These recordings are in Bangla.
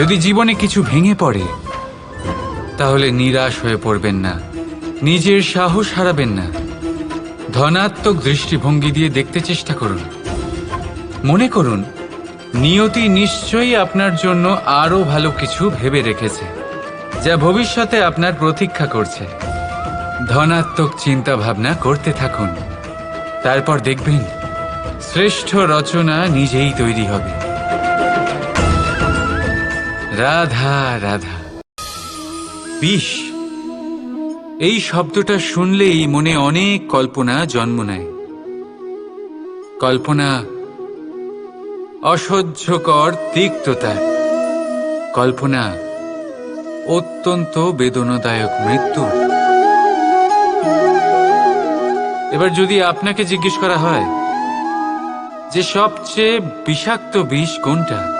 যদি জীবনে কিছু ভেঙে পড়ে, তাহলে নিরাশ হয়ে পড়বেন না। নিজের সাহস হারাবেন না। ধনাত্মক দৃষ্টিভঙ্গি দিয়ে দেখতে চেষ্টা করুন। মনে করুন, নিয়তি নিশ্চয়ই আপনার জন্য আরও ভালো কিছু ভেবে রেখেছে, যা ভবিষ্যতে আপনার প্রতীক্ষা করছে। ধনাত্মক চিন্তা ভাবনা করতে থাকুন। তারপর দেখবেন, শ্রেষ্ঠ রচনা নিজেই তৈরি হবে। রাধা রাধা। বিষ এই শব্দটা শুনলেই মনে অনেক কল্পনা জন্ম নেয়। কল্পনা অসহ্যকর তিক্ততা। কল্পনা অত্যন্ত বেদনাদায়ক মৃত্যু। এবার যদি আপনাকে জিজ্ঞেস করা হয়, যে সবচেয়ে বিষাক্ত বিষ কোনটা?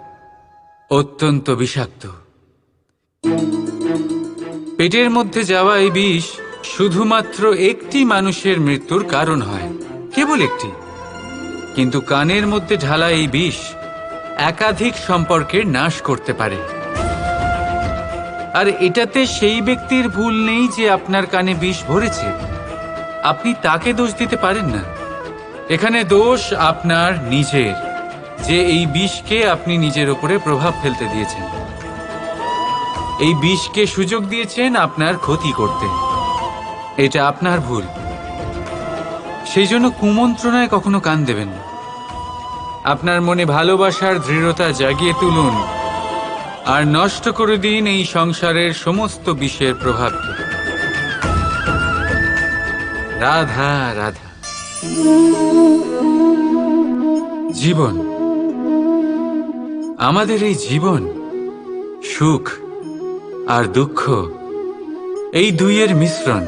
অত্যন্ত বিষাক্ত। পেটের মধ্যে যাওয়া এই বিষ শুধুমাত্র একটি মানুষের মৃত্যুর কারণ হয়, কেবল একটি। কিন্তু কানের মধ্যে ঢালা এই বিষ একাধিক সম্পর্কের নাশ করতে পারে। আর এটাতে সেই ব্যক্তির ভুল নেই যে আপনার কানে বিষ ভরেছে। আপনি তাকে দোষ দিতে পারেন না। এখানে দোষ আপনার নিজের। যে এই বিষকে আপনি নিজের উপরে প্রভাব ফেলতে দিয়েছেন। এই বিষকে সুযোগ দিয়েছেন আপনার ক্ষতি করতে। এটা আপনার ভুল। সেই জন্য কুমন্ত্রণায় কখনো কান দেবেন না। আপনার মনে ভালোবাসার দৃঢ়তা জাগিয়ে তুলুন আর নষ্ট করে দিন এই সংসারের সমস্ত বিষের প্রভাবকে। রাধা রাধা। জীবন। আমাদের এই জীবন সুখ আর দুঃখ, এই দুইয়ের মিশ্রণ।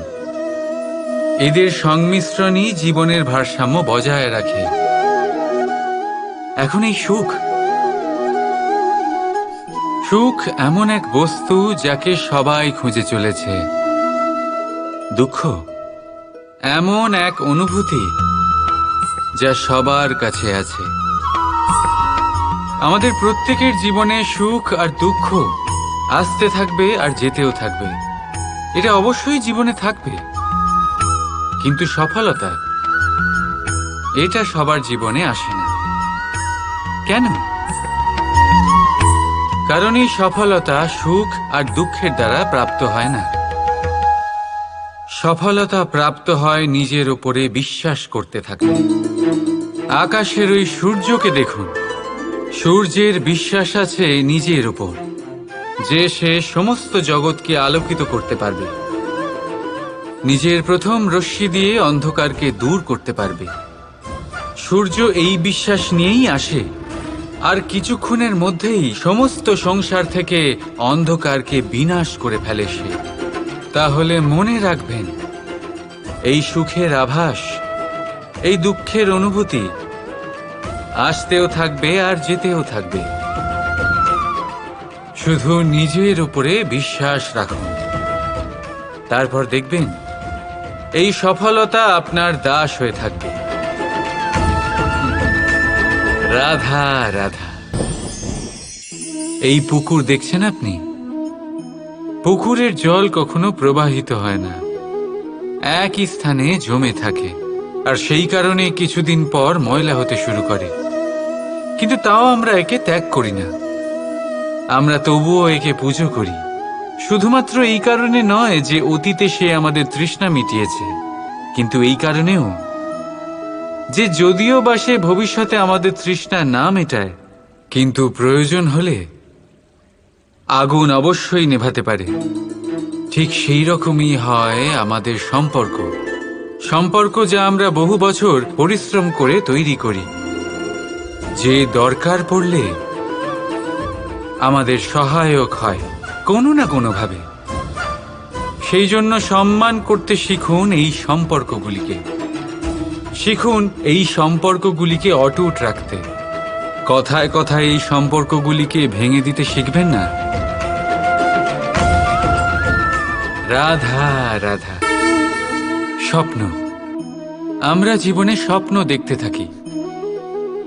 এদের সংমিশ্রণই জীবনের ভারসাম্য বজায় রাখে। এখন এই সুখ। সুখ এমন এক বস্তু যাকে সবাই খুঁজে চলেছে। দুঃখ এমন এক অনুভূতি যা সবার কাছে আছে। আমাদের প্রত্যেকের জীবনে সুখ আর দুঃখ আসতে থাকবে আর যেতেও থাকবে। এটা অবশ্যই জীবনে থাকবে। কিন্তু সফলতা, এটা সবার জীবনে আসে না। কেন? কারণ এই সফলতা সুখ আর দুঃখের দ্বারা প্রাপ্ত হয় না। সফলতা প্রাপ্ত হয় নিজের উপরে বিশ্বাস করতে থাকলে। আকাশের ওই সূর্যকে দেখুন। সূর্যের বিশ্বাস আছে নিজের উপর, যে সে সমস্ত জগৎকে আলোকিত করতে পারবে। নিজের প্রথম রশ্মি দিয়ে অন্ধকারকে দূর করতে পারবে। সূর্য এই বিশ্বাস নিয়েই আসে, আর কিছুক্ষণের মধ্যেই সমস্ত সংসার থেকে অন্ধকারকে বিনাশ করে ফেলে সে। তাহলে মনে রাখবেন, এই সুখের আভাস, এই দুঃখের অনুভূতি আসতেও থাকবে আর যেতেও থাকবে। শুধু নিজের উপরে বিশ্বাস রাখুন। তারপর দেখবেন, এই সফলতা আপনার দাস হয়ে থাকবে। রাধা রাধা। এই পুকুর দেখছেন আপনি? পুকুরের জল কখনো প্রবাহিত হয় না। একই স্থানে জমে থাকে। আর সেই কারণে কিছুদিন পর ময়লা হতে শুরু করে। কিন্তু তাও আমরা একে ত্যাগ করি না। আমরা তবুও একে পুজো করি। শুধুমাত্র এই কারণে নয় যে অতীতে সে আমাদের তৃষ্ণা মিটিয়েছে। কিন্তু এই কারণেও যে যদিও বা সে ভবিষ্যতে আমাদের তৃষ্ণা না মেটায়, কিন্তু প্রয়োজন হলে আগুন অবশ্যই নেভাতে পারে। ঠিক সেই রকমই হয় আমাদের সম্পর্ক। সম্পর্ক যা আমরা বহু বছর পরিশ্রম করে তৈরি করি। যে দরকার পড়লে আমাদের সহায়ক হয়, কোনো না কোনোভাবে। সেই জন্য সম্মান করতে শিখুন এই সম্পর্কগুলিকে। শিখুন এই সম্পর্কগুলিকে অটুট রাখতে। কথায় কথায় এই সম্পর্কগুলিকে ভেঙে দিতে শিখবেন না। রাধা রাধা। স্বপ্ন। আমরা জীবনে স্বপ্ন দেখতে থাকি।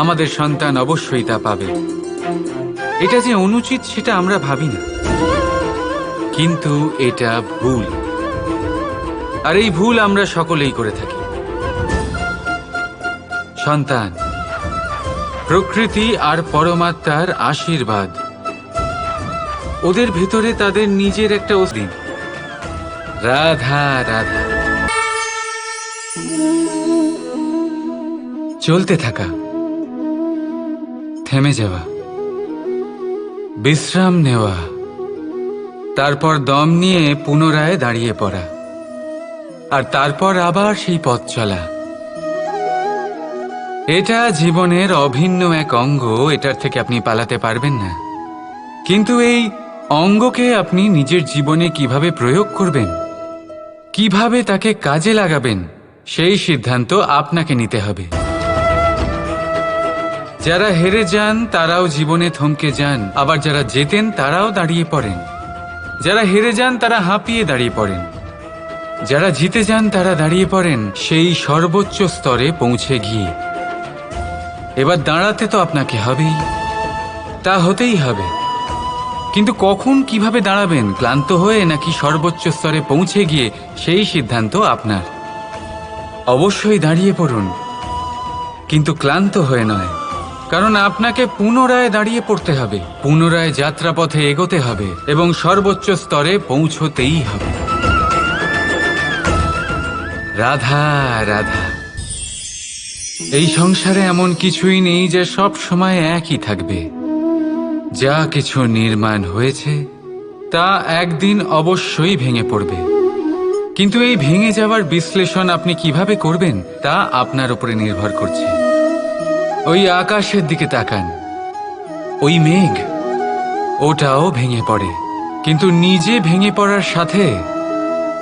আমাদের সন্তান অবশ্যই তা পাবে। এটা যে অনুচিত, সেটা আমরা ভাবি না। কিন্তু এটা ভুল। আর এই ভুল আমরা সকলেই করে থাকি। সন্তান, প্রকৃতি আর পরমাত্মার আশীর্বাদ। ওদের ভেতরে তাদের নিজের একটা অস্তিত্ব। রাধা রাধা। চলতে থাকা। থেমে যাওয়া, বিশ্রাম নেওয়া, তারপর দম নিয়ে পুনরায় দাঁড়িয়ে পড়া, আর তারপর আবার সেই পথ চলা। এটা জীবনের অভিন্ন এক অঙ্গ, এটার থেকে আপনি পালাতে পারবেন না। কিন্তু এই অঙ্গকে আপনি নিজের জীবনে কীভাবে প্রয়োগ করবেন, কীভাবে তাকে কাজে লাগাবেন, সেই সিদ্ধান্ত আপনাকে নিতে হবে। যারা হেরে যান, তারাও জীবনে থমকে যান। আবার যারা জেতেন, তারাও দাঁড়িয়ে পড়েন। যারা হেরে যান, তারা হাঁপিয়ে দাঁড়িয়ে পড়েন। যারা জিতে যান, তারা দাঁড়িয়ে পড়েন। সেই সর্বোচ্চ স্তরে পৌঁছে গিয়ে। এবার দাঁড়াতে তো আপনাকে হবেই। তা হতেই হবে। কিন্তু কখন কীভাবে দাঁড়াবেন? ক্লান্ত হয়ে নাকি সর্বোচ্চ স্তরে পৌঁছে গিয়ে সেই সিদ্ধান্ত আপনার? অবশ্যই দাঁড়িয়ে পড়ুন। কিন্তু ক্লান্ত হয়ে নয়। কারণ আপনাকে পুনরায় দাঁড়িয়ে পড়তে হবে। পুনরায় যাত্রাপথে এগোতে হবে এবং সর্বোচ্চ স্তরে পৌঁছতেই হবে। রাধা রাধা। এই সংসারে এমন কিছুই নেই যে সব সময় একই থাকবে। যা কিছু নির্মাণ হয়েছে, তা একদিন অবশ্যই ভেঙে পড়বে। কিন্তু এই ভেঙে যাওয়ার বিশ্লেষণ আপনি কীভাবে করবেন, তা আপনার উপরে নির্ভর করছে। ওই আকাশের দিকে তাকান। ওই মেঘ, ওটাও ভেঙে পড়ে। কিন্তু নিজে ভেঙে পড়ার সাথে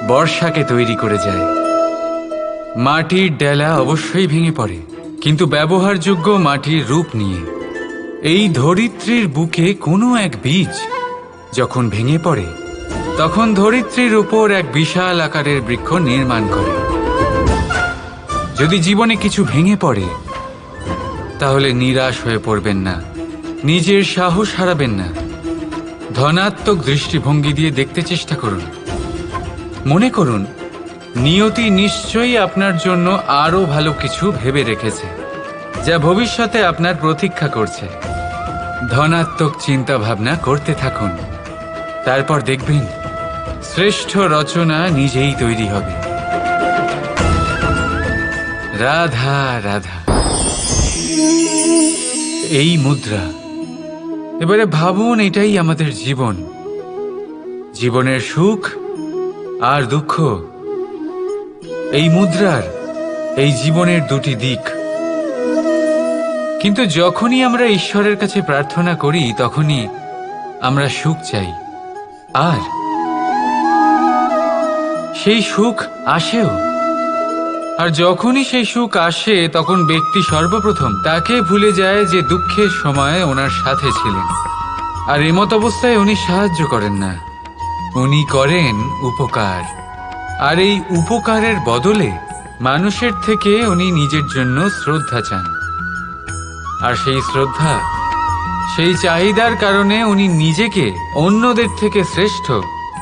বর্ষাকে তৈরি করে যায়। মাটির ডেলা অবশ্যই ভেঙে পড়ে, কিন্তু ব্যবহারযোগ্য মাটির রূপ নিয়ে। এই ধরিত্রীর বুকে কোনো এক বীজ যখন ভেঙে পড়ে, তখন ধরিত্রীর উপর এক বিশাল আকারের বৃক্ষ নির্মাণ করে। যদি জীবনে কিছু ভেঙে পড়ে তাহলে নিরাশ হয়ে পড়বেন না। নিজের সাহস হারাবেন না। ধনাত্মক দৃষ্টিভঙ্গি দিয়ে দেখতে চেষ্টা করুন। মনে করুন, নিয়তি নিশ্চয়ই আপনার জন্য আরও ভালো কিছু ভেবে রেখেছে, যা ভবিষ্যতে আপনার প্রতীক্ষা করছে। ধনাত্মক চিন্তা ভাবনা করতে থাকুন। তারপর দেখবেন, শ্রেষ্ঠ রচনা নিজেই তৈরি হবে। রাধা রাধা। এই মুদ্রা। এবারে ভাবুন, এটাই আমাদের জীবন। জীবনের সুখ আর দুঃখ। এই মুদ্রার, এই জীবনের দুটি দিক। কিন্তু যখনই আমরা ঈশ্বরের কাছে প্রার্থনা করি, তখনই আমরা সুখ চাই। আর সেই সুখ আসেও। আর যখনই সেই সুখ আসে, তখন ব্যক্তি সর্বপ্রথম তাকে ভুলে যায় যে দুঃখের সময় ওনার সাথে ছিলেন। আর এমত অবস্থায় উনি সাহায্য করেন না। উনি করেন উপকার। আর এই উপকারের বদলে মানুষের থেকে উনি নিজের জন্য শ্রদ্ধা চান। আর সেই শ্রদ্ধা, সেই চাহিদার কারণে উনি নিজেকে অন্যদের থেকে শ্রেষ্ঠ,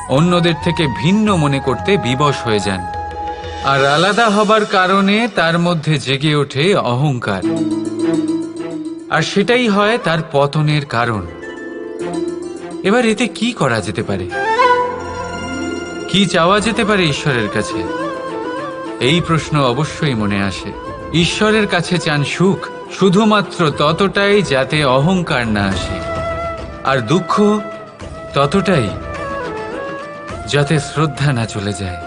অন্যদের থেকে ভিন্ন মনে করতে বিবশ হয়ে যান। আর আলাদা হবার কারণে তার মধ্যে জেগে ওঠে অহংকার। আর সেটাই হয় তার পতনের কারণ। এবার এতে কি করা যেতে পারে? কি চাওয়া যেতে পারে ঈশ্বরের কাছে? এই প্রশ্ন অবশ্যই মনে আসে। ঈশ্বরের কাছে চান সুখ, শুধুমাত্র ততটাই যাতে অহংকার না আসে। আর দুঃখ ততটাই যাতে শ্রদ্ধা না চলে যায়।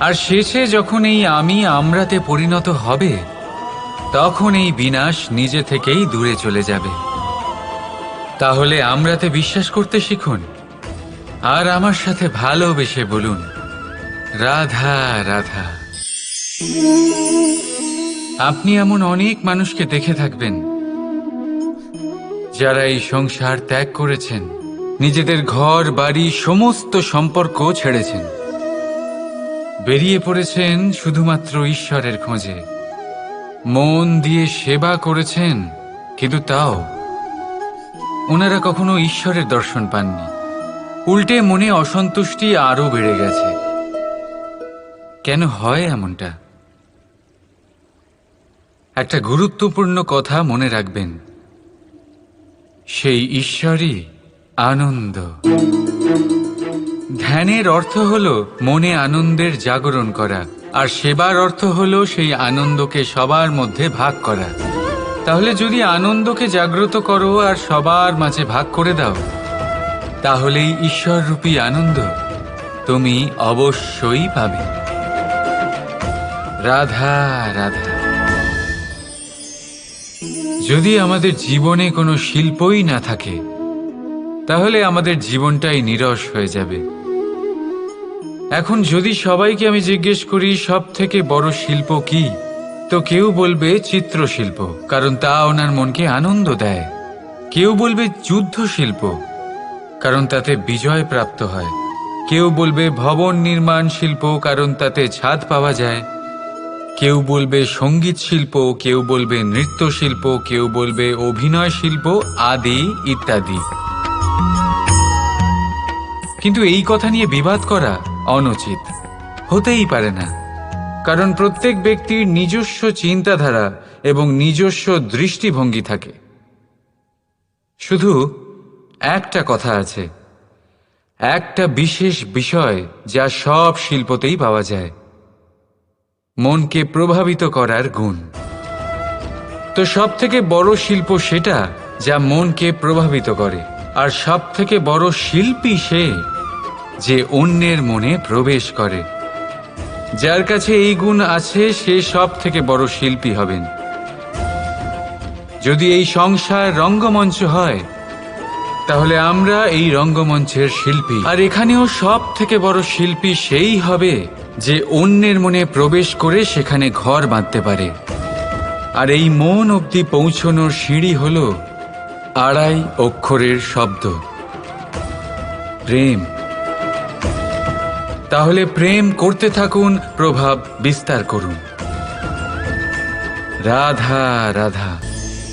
আর শেষে যখন এই আমি আমরাতে পরিণত হবে, তখন এই বিনাশ নিজে থেকেই দূরে চলে যাবে। তাহলে আমরাতে বিশ্বাস করতে শিখুন, আর আমার সাথে ভালোবেসে বলুন, রাধা রাধা। আপনি এমন অনেক মানুষকে দেখে থাকবেন, যারা এই সংসার ত্যাগ করেছেন, নিজেদের ঘর, বাড়ি, সমস্ত সম্পর্ক ছেড়েছেন। বেরিয়ে পড়েছেন শুধুমাত্র ঈশ্বরের খোঁজে। মন দিয়ে সেবা করেছেন, কিন্তু তাও। ওনারা কখনো ঈশ্বরের দর্শন পাননি। উল্টে মনে অসন্তুষ্টি আরও বেড়ে গেছে। কেন হয় এমনটা? একটা গুরুত্বপূর্ণ কথা মনে রাখবেন। সেই ঈশ্বরই আনন্দ। ধ্যানের অর্থ হল মনে আনন্দের জাগরণ করা, আর সেবার অর্থ হল সেই আনন্দকে সবার মধ্যে ভাগ করা। তাহলে যদি আনন্দকে জাগ্রত করো আর সবার মাঝে ভাগ করে দাও, তাহলেই ঈশ্বররূপী আনন্দ তুমি অবশ্যই পাবে। রাধা রাধা। যদি আমাদের জীবনে কোনো শিল্পই না থাকে, তাহলে আমাদের জীবনটাই নিরস হয়ে যাবে। এখন যদি সবাইকে আমি জিজ্ঞেস করি সব থেকে বড় শিল্প কি? তো কেউ বলবে চিত্রশিল্প, কারণ তা ওনার মনকে আনন্দ দেয়। কেউ বলবে যুদ্ধ শিল্প কারণ তাতে বিজয় প্রাপ্ত হয়। কেউ বলবে ভবন নির্মাণ শিল্প, কারণ তাতে ছাদ পাওয়া যায়। কেউ বলবে সংগীত শিল্প, কেউ বলবে নৃত্য শিল্প কেউ বলবে অভিনয় শিল্প, আদি ইত্যাদি। কিন্তু এই কথা নিয়ে বিবাদ করা অনুচিত। হতেই পারে না। কারণ প্রত্যেক ব্যক্তির নিজস্ব চিন্তাধারা এবং নিজস্ব দৃষ্টিভঙ্গি থাকে। শুধু একটা কথা আছে। একটা বিশেষ বিষয় যা সব শিল্পতেই পাওয়া যায়। মনকে প্রভাবিত করার গুণ। তো সব থেকে বড় শিল্প সেটা যা মনকে প্রভাবিত করে। আর সব থেকে বড় শিল্পী সে যে অন্যের মনে প্রবেশ করে। যার কাছে এই গুণ আছে, সে সব থেকে বড় শিল্পী হবেন। যদি এই সংসার রঙ্গমঞ্চ হয়, তাহলে আমরা এই রঙ্গমঞ্চের শিল্পী। আর এখানেও সব থেকে বড় শিল্পী সেই হবে যে অন্যের মনে প্রবেশ করে সেখানে ঘর বাঁধতে পারে। আর এই মন অবধি পৌঁছনোর সিঁড়ি হল আড়াই অক্ষরের শব্দ। প্রেম। তাহলে প্রেম করতে থাকুন প্রভাব বিস্তার করুন। রাধা রাধা।